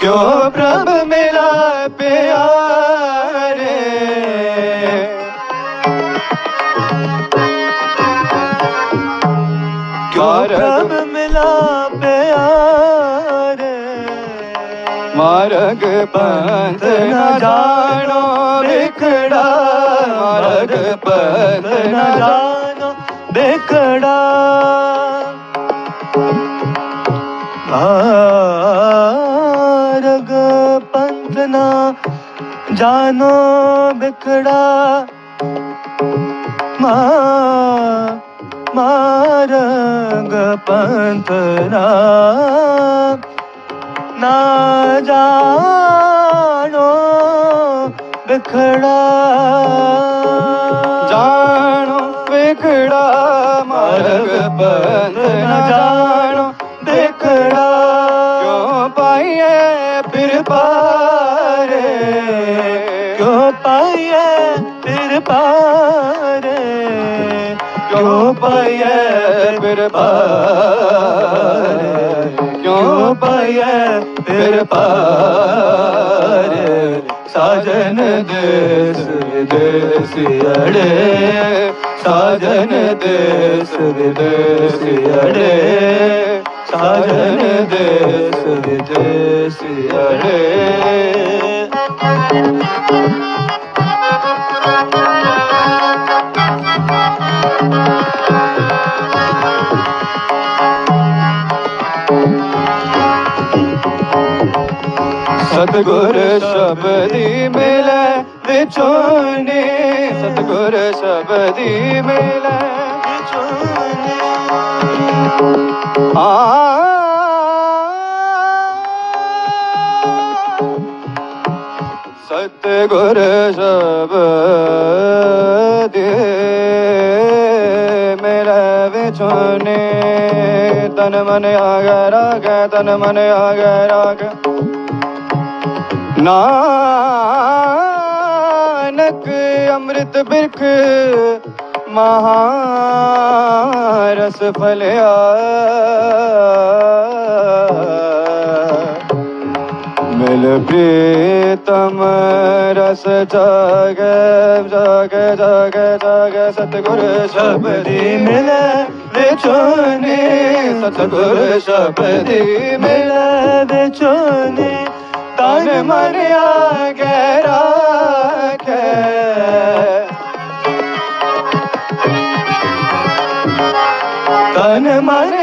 क्यों प्रभ मिला प्यारे? क्यों प्रभ मिला प्यारे? मार्ग पंथ न जानो बिखड़ा। मार्ग पंथ न जानो बिखड़ा। मार्ग पंथ जानो बिखड़ा। मा मार्ग पंथ ना जानो बिखड़ा। जानो बिखड़ा मार्ग पंथ ਕਿਉਂ ਪਾਇਆ ਤੇਰੇ ਪਾਰੇ ਕਿਉਂ ਪਾਇਆ ਤੇਰੇ ਪਾਰੇ ਕਿਉਂ ਪਾਇਆ ਤੇਰੇ ਪਾਰੇ ਸਾਜਨ ਦੇਸ ਵਿਦੇਸ ਅੜੇ। ਸਾਜਨ ਦੇਸ ਵਿਦੇਸ ਅੜੇ। ਸਾਜਨ ਦੇਸ ਵਿਦੇਸ ਅੜੇ। सतगुर शबदी मिले विछोनी सतगुर शबदी मिले विछोनी आ ਗੁਰ ਦੇ ਮੇਰੇ ਵਿਚੋਨੇ ਤਨ ਮਨ ਆਗੈ ਰਾਗੈ ਤਨ ਮਨ ਆਗੈ ਰਾਗ ਨਾਨਕ ਅੰਮ੍ਰਿਤ ਬਿਰਖ ਮਹਾਰਸ ਫਲਿਆ। मिल प्रीतम, रस जाग जाग जाग जाग, सतगुर शबदी मिले, बिचोनी, सतगुर शबदी मिले, बिचोनी, तन मन आगे राखे। तन मन